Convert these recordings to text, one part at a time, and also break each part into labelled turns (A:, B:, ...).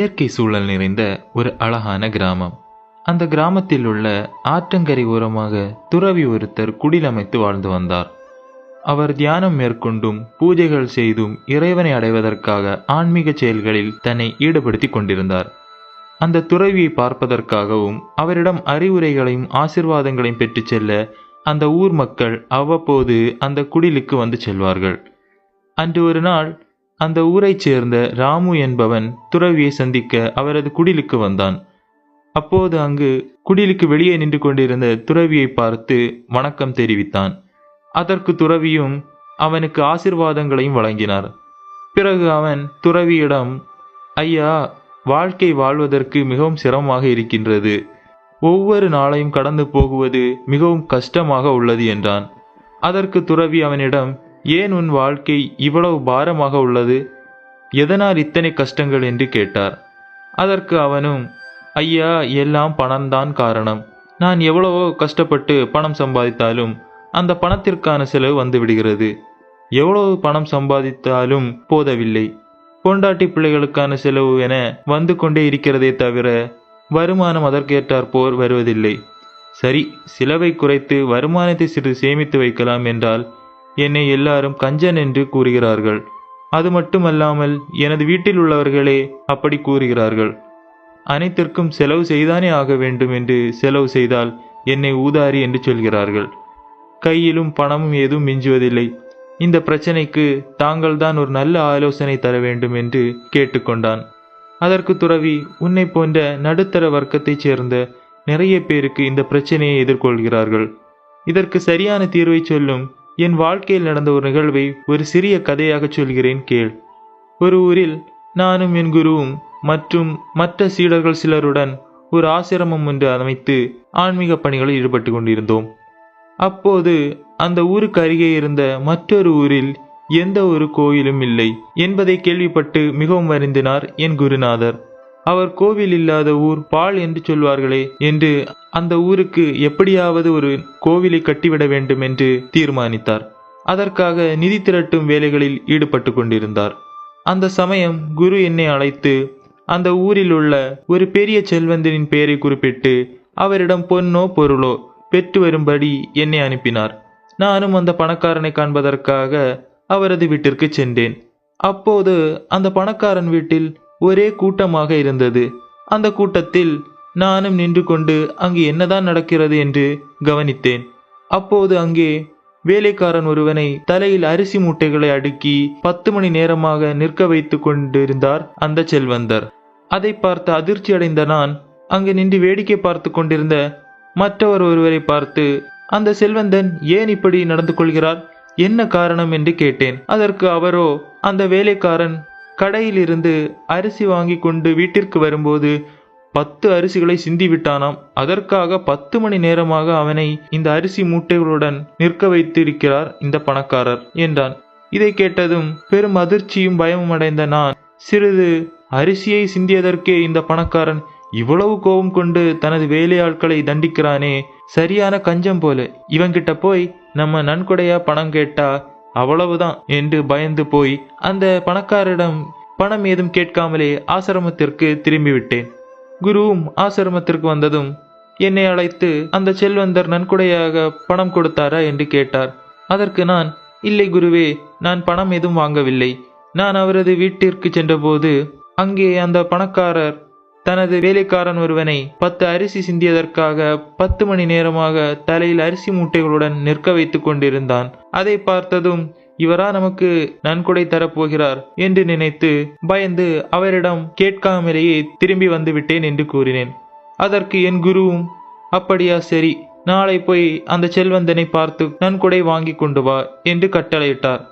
A: இயற்கை சூழல் நிறைந்த ஒரு அழகான கிராமம். அந்த கிராமத்தில் உள்ள ஆற்றங்கரை ஓரமாக துறவி ஒருத்தர் குடிலமைத்து வாழ்ந்து வந்தார். அவர் தியானம் மேற்கொண்டும் பூஜைகள் செய்தும் இறைவனை அடைவதற்காக ஆன்மீக செயல்களில் தன்னை ஈடுபடுத்திக் கொண்டிருந்தார். அந்த துறவியை பார்ப்பதற்காகவும் அவரிடம் அறிவுரைகளையும் ஆசிர்வாதங்களையும் பெற்றுச் செல்ல அந்த ஊர் மக்கள் அவ்வப்போது அந்த குடிலுக்கு வந்து செல்வார்கள். அன்று ஒரு நாள் அந்த ஊரைச் சேர்ந்த ராமு என்பவன் துறவியை சந்திக்க அவரது குடிலுக்கு வந்தான். அப்போது அங்கு குடிலுக்கு வெளியே நின்று கொண்டிருந்த துறவியை பார்த்து வணக்கம் தெரிவித்தான். அதற்கு துறவியும் அவனுக்கு ஆசிர்வாதங்களையும் வழங்கினார். பிறகு அவன் துறவியிடம் ஐயா வாழ்க்கை வாழ்வதற்கு மிகவும் சிரமமாக இருக்கின்றது. ஒவ்வொரு நாளையும் கடந்து போகுவது மிகவும் கஷ்டமாக உள்ளது என்றான். அதற்கு துறவி அவனிடம் ஏன் உன் வாழ்க்கை இவ்வளவு பாரமாக உள்ளது? எதனால் இத்தனை கஷ்டங்கள் என்று கேட்டார். அதற்கு அவனும் ஐயா எல்லாம் பணம்தான் காரணம். நான் எவ்வளவோ கஷ்டப்பட்டு பணம் சம்பாதித்தாலும் அந்த பணத்திற்கான செலவு வந்துவிடுகிறது. எவ்வளவு பணம் சம்பாதித்தாலும் போதவில்லை. பொண்டாட்டி பிள்ளைகளுக்கான செலவு என வந்து கொண்டே இருக்கிறதே தவிர வருமானம் அதற்கேற்றார் போர் வருவதில்லை. சரி செலவை குறைத்து வருமானத்தை சிறிது சேமித்து வைக்கலாம் என்றால் என்னை எல்லாரும் கஞ்சன் என்று கூறுகிறார்கள். அது மட்டுமல்லாமல் எனது வீட்டில் உள்ளவர்களே அப்படி கூறுகிறார்கள். அனைத்திற்கும் செலவு செய்தானே ஆக வேண்டும் என்று செலவு செய்தால் என்னை ஊதாரி என்று சொல்கிறார்கள். கையிலும் பணமும் ஏதும் மிஞ்சுவதில்லை. இந்த பிரச்சனைக்கு தாங்கள்தான் ஒரு நல்ல ஆலோசனை தர வேண்டும் என்று கேட்டுக்கொண்டான். அதற்கு துறவி உன்னை போன்ற நடுத்தர வர்க்கத்தைச் சேர்ந்த நிறைய பேருக்கு இந்த பிரச்சனையை எதிர்கொள்கிறார்கள். இதற்கு சரியான தீர்வை சொல்லும் என் வாழ்க்கையில் நடந்த ஒரு நிகழ்வை ஒரு சிறிய கதையாக சொல்கிறேன் கேள். ஒரு ஊரில் நானும் என் குருவும் மற்றும் மற்ற சீடர்கள் சிலருடன் ஒரு ஆசிரமம் ஒன்று அமைத்து ஆன்மீக பணிகளில் ஈடுபட்டு கொண்டிருந்தோம். அப்போது அந்த ஊருக்கு அருகே இருந்த மற்றொரு ஊரில் எந்த ஒரு கோயிலும் இல்லை என்பதை கேள்விப்பட்டு மிகவும் வருந்தினார் என் குருநாதர். அவர் கோவில் இல்லாத ஊர் பால் என்று சொல்வார்களே என்று அந்த ஊருக்கு எப்படியாவது ஒரு கோவிலை கட்டிவிட வேண்டும் என்று தீர்மானித்தார். அதற்காக நிதி திரட்டும் வேலைகளில் ஈடுபட்டு கொண்டிருந்தார். அந்த சமயம் குரு என்னை அழைத்து அந்த ஊரில் உள்ள ஒரு பெரிய செல்வந்தனின் பெயரை குறிப்பிட்டு அவரிடம் பொன்னோ பொருளோ பெற்று வரும்படி என்னை அனுப்பினார். நானும் அந்த பணக்காரனை காண்பதற்காக அவரது வீட்டிற்கு சென்றேன். அப்போது அந்த பணக்காரன் வீட்டில் ஒரே கூட்டமாக இருந்தது. அந்த கூட்டத்தில் நானும் நின்று கொண்டு அங்கு என்னதான் நடக்கிறது என்று கவனித்தேன். அப்போது அங்கே வேலைக்காரன் ஒருவனை தலையில் அரிசி மூட்டைகளை அடுக்கி பத்து மணி நேரமாக நிற்க வைத்து கொண்டிருந்தார் அந்த செல்வந்தர். அதை பார்த்து அதிர்ச்சி அடைந்த நான் அங்கு நின்று வேடிக்கை பார்த்து கொண்டிருந்த மற்றவர் ஒருவரை பார்த்து அந்த செல்வந்தன் ஏன் இப்படி நடந்து கொள்கிறார்? என்ன காரணம்? என்று கேட்டேன். அதற்கு அவரோ அந்த வேலைக்காரன் கடையிலிருந்து அரிசி வாங்கி கொண்டு வீட்டிற்கு வரும்போது பத்து அரிசிகளை சிந்தி விட்டானாம். அதற்காக பத்து மணி நேரமாக அவனை இந்த அரிசி மூட்டைகளுடன் நிற்க வைத்திருக்கிறார் இந்த பணக்காரர் என்றான். இதை கேட்டதும் பெரும் அதிர்ச்சியும் பயமும் அடைந்த நான் சிறிது அரிசியை சிந்தியதற்கே இந்த பணக்காரன் இவ்வளவு கோபம் கொண்டு தனது வேலையாட்களை தண்டிக்கிறானே சரியான கஞ்சம் போல. இவங்கிட்ட போய் நம்ம நன்கொடையா பணம் கேட்டா அவ்வளவுதான் என்று பயந்து போய் அந்த பணக்காரரிடம் பணம் ஏதும் கேட்காமலே ஆசிரமத்திற்கு திரும்பிவிட்டேன். குருவும் ஆசிரமத்திற்கு வந்ததும் என்னை அழைத்து அந்த செல்வந்தர் நன்கொடையாக பணம் கொடுத்தாரா என்று கேட்டார். அதற்கு நான் இல்லை குருவே நான் பணம் எதுவும் வாங்கவில்லை. நான் அவரது வீட்டிற்கு சென்றபோது அங்கே அந்த பணக்காரர் தனது வேலைக்காரன் ஒருவனை பத்து அரிசி சிந்தியதற்காக பத்து மணி நேரமாக தலையில் அரிசி மூட்டைகளுடன் நிற்க வைத்துக் கொண்டிருந்தான். அதை பார்த்ததும் இவரா நமக்கு நன்கொடை தரப்போகிறார் என்று நினைத்து பயந்து அவரிடம் கேட்காமலேயே திரும்பி வந்துவிட்டேன் என்று கூறினேன். அதற்கு என் குருவும் அப்படியா சரி நாளை போய் அந்த செல்வந்தனை பார்த்து நன்கொடை வாங்கி கொண்டு வா என்று கட்டளையிட்டார்.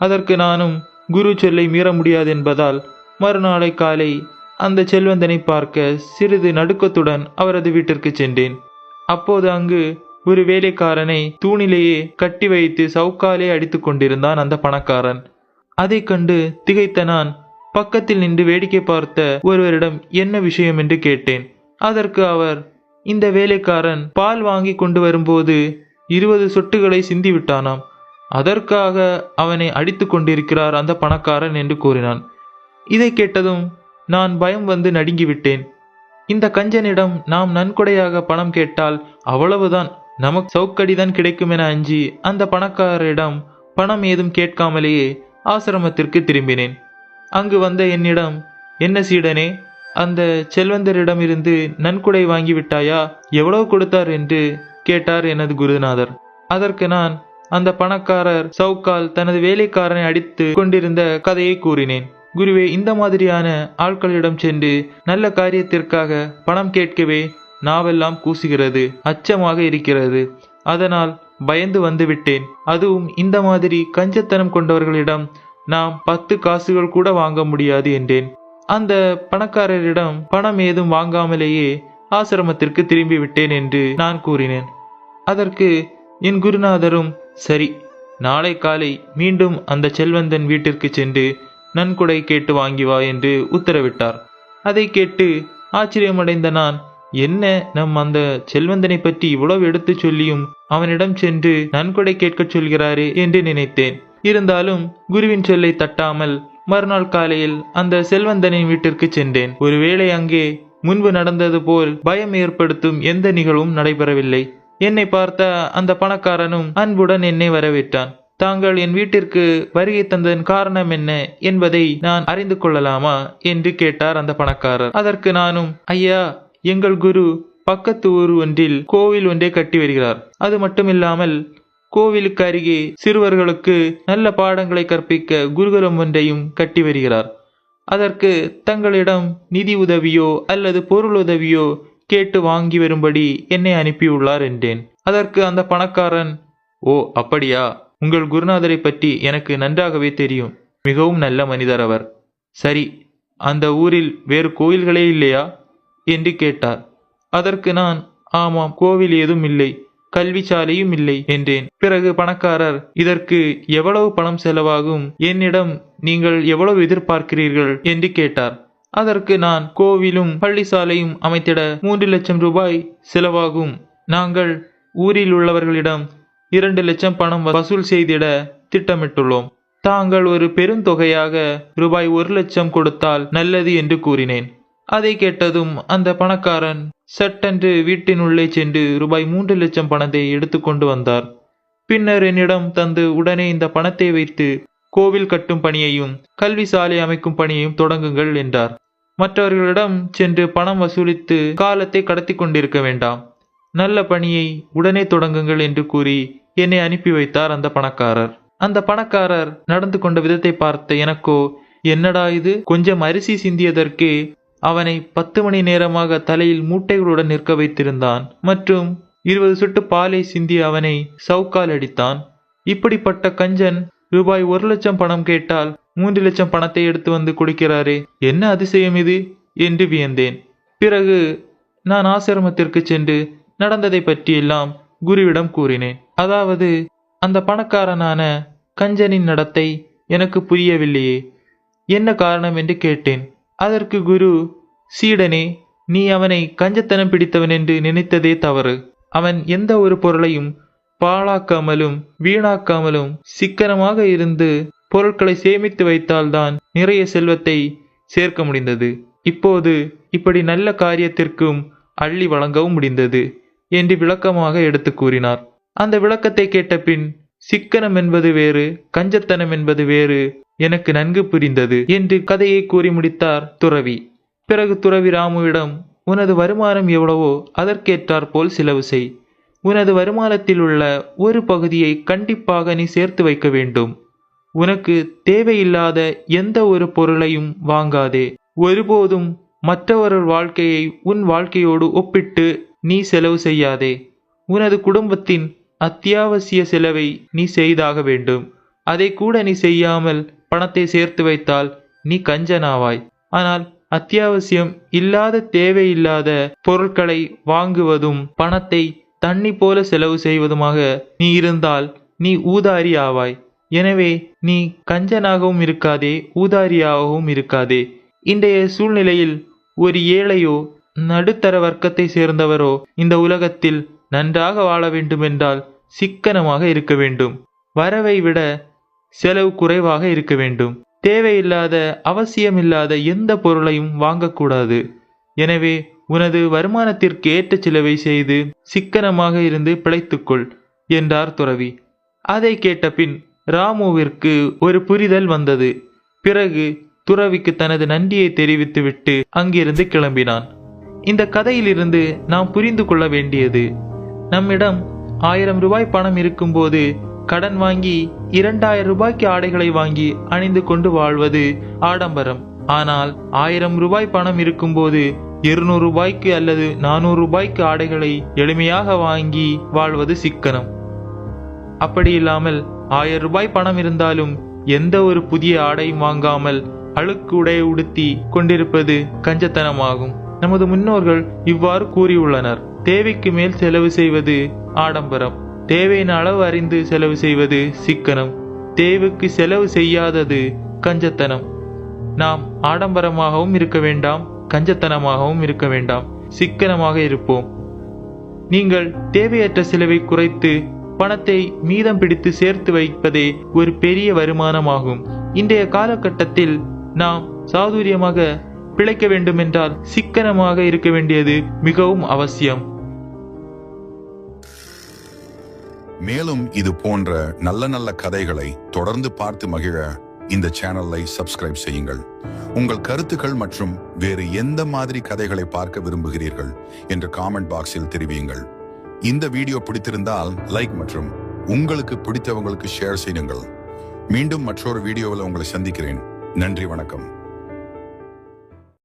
A: அதற்கு நானும் குரு சொல்லை மீற முடியாது என்பதால் மறுநாளை காலை அந்த செல்வந்தனை பார்க்க சிறிது நடுக்கத்துடன் அவரது வீட்டிற்கு சென்றேன். அப்போது அங்கு ஒரு வேலைக்காரனை தூணிலேயே கட்டி வைத்து சவுக்காலே அடித்து கொண்டிருந்தான் அந்த பணக்காரன். அதை கண்டு திகைத்த நான் பக்கத்தில் நின்று வேடிக்கை பார்த்த ஒருவரிடம் என்ன விஷயம் என்று கேட்டேன். அதற்கு அவர் இந்த வேலைக்காரன் பால் வாங்கி கொண்டு வரும்போது இருபது சொட்டுகளை சிந்தி விட்டானாம். அதற்காக அவனை அடித்து கொண்டிருக்கிறார் அந்த பணக்காரன் என்று கூறினான். இதை கேட்டதும் நான் பயம் வந்து நடுங்கிவிட்டேன். இந்த கஞ்சனிடம் நாம் நன்கொடையாக பணம் கேட்டால் அவ்வளவுதான். நமக்கு சவுக்கடிதான் கிடைக்கும் என அஞ்சி அந்த பணக்காரரிடம் பணம் ஏதும் கேட்காமலேயே ஆசிரமத்திற்கு திரும்பினேன். அங்கு வந்த என்னிடம் என்ன சீடனே அந்த செல்வந்தரிடமிருந்து நன்கொடை வாங்கி விட்டாயா எவ்வளவு கொடுத்தார் என்று கேட்டார் எனது குருநாதர். அதற்கு நான் அந்த பணக்காரர் சவுக்கால் தனது வேலைக்காரனை அடித்து கொண்டிருந்த கதையை கூறினேன். குருவே இந்த மாதிரியான ஆட்களிடம் சென்று நல்ல காரியத்திற்காக பணம் கேட்கவே நாவெல்லாம் கூசுகிறது அச்சமாக இருக்கிறது. அதனால் பயந்து வந்து விட்டேன் அதுவும் இந்த மாதிரி கஞ்சத்தனம் கொண்டவர்களிடம் நாம் பத்து காசுகள் கூட வாங்க முடியாது என்றேன். அந்த பணக்காரரிடம் பணம் ஏதும் வாங்காமலேயே ஆசிரமத்திற்கு திரும்பி விட்டேன் என்று நான் கூறினேன். அதற்கு என் குருநாதரும் சரி நாளை காலை மீண்டும் அந்த செல்வந்தன் வீட்டிற்கு சென்று நன்கொடை கேட்டு வாங்கி வா என்று உத்தரவிட்டார். அதை கேட்டு ஆச்சரியமடைந்த நான் என்ன நம் அந்த செல்வந்தனை பற்றி இவ்வளவு எடுத்துச் சொல்லியும் அவனிடம் சென்று நன்கொடை கேட்கச் சொல்கிறாரே என்று நினைத்தேன். இருந்தாலும் குருவின் சொல்லை தட்டாமல் மறுநாள் காலையில் அந்த செல்வந்தனின் வீட்டிற்கு சென்றேன். ஒருவேளை அங்கே முன்பு நடந்தது போல் பயம் ஏற்படுத்தும் எந்த நிகழ்வும் நடைபெறவில்லை. என்னை பார்த்த அந்த பணக்காரனும் அன்புடன் என்னை வரவேற்றான். தாங்கள் என் வீட்டிற்கு வருகை தந்ததன் காரணம் என்ன என்பதை நான் அறிந்து கொள்ளலாமா என்று கேட்டார் அந்த பணக்காரர். அதற்கு நானும் ஐயா எங்கள் குரு பக்கத்து ஊர் ஒன்றில் கோவில் ஒன்றை கட்டி வருகிறார். அது மட்டுமில்லாமல் கோவிலுக்கு அருகே சிறுவர்களுக்கு நல்ல பாடங்களை கற்பிக்க குருகுலம் ஒன்றையும் கட்டி வருகிறார். அதற்கு தங்களிடம் நிதி உதவியோ அல்லது பொருள் உதவியோ கேட்டு வாங்கி வரும்படி என்னை அனுப்பியுள்ளார் என்றேன். அதற்கு அந்த பணக்காரன் ஓ அப்படியா? உங்கள் குருநாதரை பற்றி எனக்கு நன்றாகவே தெரியும். மிகவும் நல்ல மனிதர் அவர். சரி அந்த ஊரில் வேறு கோயில்களே இல்லையா? என்று கேட்டார். அதற்கு நான் ஆமாம் கோவில் ஏதும் இல்லை கல்வி சாலையும் இல்லை என்றேன். பிறகு பணக்காரர் இதற்கு எவ்வளவு பணம் செலவாகும்? என்னிடம் நீங்கள் எவ்வளவு எதிர்பார்க்கிறீர்கள்? என்று கேட்டார். அதற்கு நான் கோவிலும் பள்ளிசாலையும் அமைத்திட மூன்று லட்சம் ரூபாய் செலவாகும். நாங்கள் ஊரில் உள்ளவர்களிடம் இரண்டு லட்சம் பணம் வசூல் செய்திட திட்டமிட்டுள்ளோம். தாங்கள் ஒரு பெருந்தொகையாக ரூபாய் ஒரு லட்சம் கொடுத்தால் நல்லது என்று கூறினேன். அதை கேட்டதும் அந்த பணக்காரன் சட்டென்று வீட்டினுள்ளே சென்று ரூபாய் மூன்று லட்சம் பணத்தை எடுத்துக்கொண்டு வந்தார். பின்னர் என்னிடம் தந்து உடனே இந்த பணத்தை வைத்து கோவில் கட்டும் பணியையும் கல்வி சாலை அமைக்கும் பணியையும் தொடங்குங்கள் என்றார். மற்றவர்களிடம் சென்று பணம் வசூலித்து காலத்தை கடத்தி கொண்டிருக்க வேண்டாம். நல்ல பணியை உடனே தொடங்குங்கள் என்று கூறி என்னை அனுப்பி வைத்தார் அந்த பணக்காரர். அந்த பணக்காரர் நடந்து கொண்ட விதத்தை பார்த்த எனக்கோ என்னடா இது? கொஞ்சம் அரிசி சிந்தியதற்கே? அவனை பத்து மணி நேரமாக தலையில் மூட்டைகளுடன் நிற்க வைத்திருந்தான். மற்றும் இருபது சொட்டு பாலை சிந்தி அவனை சவுக்கால் அடித்தான். இப்படிப்பட்ட கஞ்சன் ரூபாய் ஒரு லட்சம் பணம் கேட்டால் மூன்று லட்சம் பணத்தை எடுத்து வந்து கொடுக்கிறாரே என்ன அதிசயம் இது? என்று வியந்தேன். பிறகு நான் ஆசிரமத்திற்கு சென்று நடந்ததை பற்றியெல்லாம் குருவிடம் கூறினேன். அதாவது அந்த பணக்காரனான கஞ்சனின் நடத்தை எனக்கு புரியவில்லையே. என்ன காரணம் என்று கேட்டேன். அதற்கு குரு சீடனே நீ அவனை கஞ்சத்தனம் பிடித்தவன் என்று நினைத்ததே தவறு. அவன் எந்த ஒரு பொருளையும் பாழாக்காமலும் வீணாக்காமலும் சிக்கனமாக இருந்து பொருட்களை சேமித்து வைத்தால்தான் நிறைய செல்வத்தை சேர்க்க முடிந்தது. இப்போது இப்படி நல்ல காரியத்திற்கும் அள்ளி வழங்கவும் முடிந்தது. என்று விளக்கமாக எடுத்து கூறினார். அந்த விளக்கத்தை கேட்ட பின் சிக்கனம் என்பது வேறு கஞ்சத்தனம் என்பது வேறு எனக்கு நன்கு புரிந்தது என்று கதையை கூறி முடித்தார் துறவி. பிறகு துறவி ராமுவிடம் உனது வருமானம் எவ்வளவோ அதற்கேற்றார் போல் செலவு செய். உனது வருமானத்தில் உள்ள ஒரு பகுதியை கண்டிப்பாக நீ சேர்த்து வைக்க வேண்டும். உனக்கு தேவையில்லாத எந்த ஒரு பொருளையும் வாங்காதே. ஒருபோதும் மற்றவர் வாழ்க்கையை உன் வாழ்க்கையோடு ஒப்பிட்டு நீ செலவு செய்யாதே. உனது குடும்பத்தின் அத்தியாவசிய செலவை நீ செய்தாக வேண்டும். அதை கூட நீ செய்யாமல் பணத்தை சேர்த்து வைத்தால் நீ கஞ்சனாவாய். ஆனால் அத்தியாவசியம் இல்லாத தேவையில்லாத பொருட்களை வாங்குவதும் பணத்தை தண்ணி போல செலவு செய்வதுமாக நீ இருந்தால் நீ ஊதாரி ஆவாய் எனவே நீ கஞ்சனாகவும் இருக்காதே ஊதாரியாகவும் இருக்காதே. இன்றைய சூழ்நிலையில் ஒரு ஏழையோ நடுத்தர வர்க்கத்தை சேர்ந்தவரோ இந்த உலகத்தில் நன்றாக வாழ வேண்டுமென்றால் சிக்கனமாக இருக்க வேண்டும். வரவை விட செலவு குறைவாக இருக்க வேண்டும். தேவையில்லாத அவசியமில்லாத எந்த பொருளையும் வாங்கக்கூடாது. எனவே உனது வருமானத்திற்கு ஏற்ற செலவை செய்து சிக்கனமாக இருந்து பிழைத்துக்கொள் என்றார் துறவி. அதை கேட்டபின் ராமுவிற்கு ஒரு புரிதல் வந்தது. பிறகு துறவிக்கு தனது நன்றியை தெரிவித்துவிட்டு அங்கிருந்து கிளம்பினான். இந்த கதையிலிருந்து நாம் புரிந்து கொள்ள வேண்டியது. நம்மிடம் ஆயிரம் ரூபாய் பணம் இருக்கும்போது கடன் வாங்கி இரண்டாயிரம் ரூபாய்க்கு ஆடைகளை வாங்கி அணிந்து கொண்டு வாழ்வது ஆடம்பரம். ஆனால் ஆயிரம் ரூபாய் பணம் இருக்கும்போது இருநூறு ரூபாய்க்கு அல்லது நானூறு ரூபாய்க்கு ஆடைகளை எளிமையாக வாங்கி வாழ்வது சிக்கனம். அப்படி இல்லாமல் ஆயிரம் ரூபாய் பணம் இருந்தாலும் எந்த ஒரு புதிய ஆடையும் வாங்காமல் அழுக்கு உடை உடுத்தி கொண்டிருப்பது கஞ்சத்தனமாகும். நமது முன்னோர்கள் இவ்வாறு கூறியுள்ளனர். தேவைக்கு மேல் செலவு செய்வது ஆடம்பரம். தேவையின் அளவு அறிந்து செலவு செய்வது சிக்கனம். தேவைக்கு செலவு செய்யாதது கஞ்சத்தனம். நாம் ஆடம்பரமாகவும் இருக்க வேண்டாம் கஞ்சத்தனமாகவும் இருக்க வேண்டாம். சிக்கனமாக இருப்போம். நீங்கள் தேவையற்ற செலவை குறைத்து பணத்தை மீதம் பிடித்து சேர்த்து வைப்பதே ஒரு பெரிய வருமானமாகும். இன்றைய காலகட்டத்தில் நாம் சாதுரியமாக பிழைக்க வேண்டுமென்றால் சிக்கனமாக இருக்க வேண்டியது மிகவும் அவசியம்.
B: மேலும் இது போன்ற நல்ல நல்ல கதைகளை தொடர்ந்து பார்த்து மகிழ இந்த சேனலை சப்ஸ்கிரைப் செய்யுங்கள். உங்கள் கருத்துக்கள் மற்றும் வேறு எந்த மாதிரி கதைகளை பார்க்க விரும்புகிறீர்கள் என்று காமெண்ட் பாக்ஸில் தெரிவியுங்கள். இந்த வீடியோ பிடித்திருந்தால் லைக் மற்றும் உங்களுக்கு பிடித்தவங்களுக்கு ஷேர் செய்யுங்கள். மீண்டும் மற்றொரு வீடியோவில் உங்களை சந்திக்கிறேன். நன்றி வணக்கம்.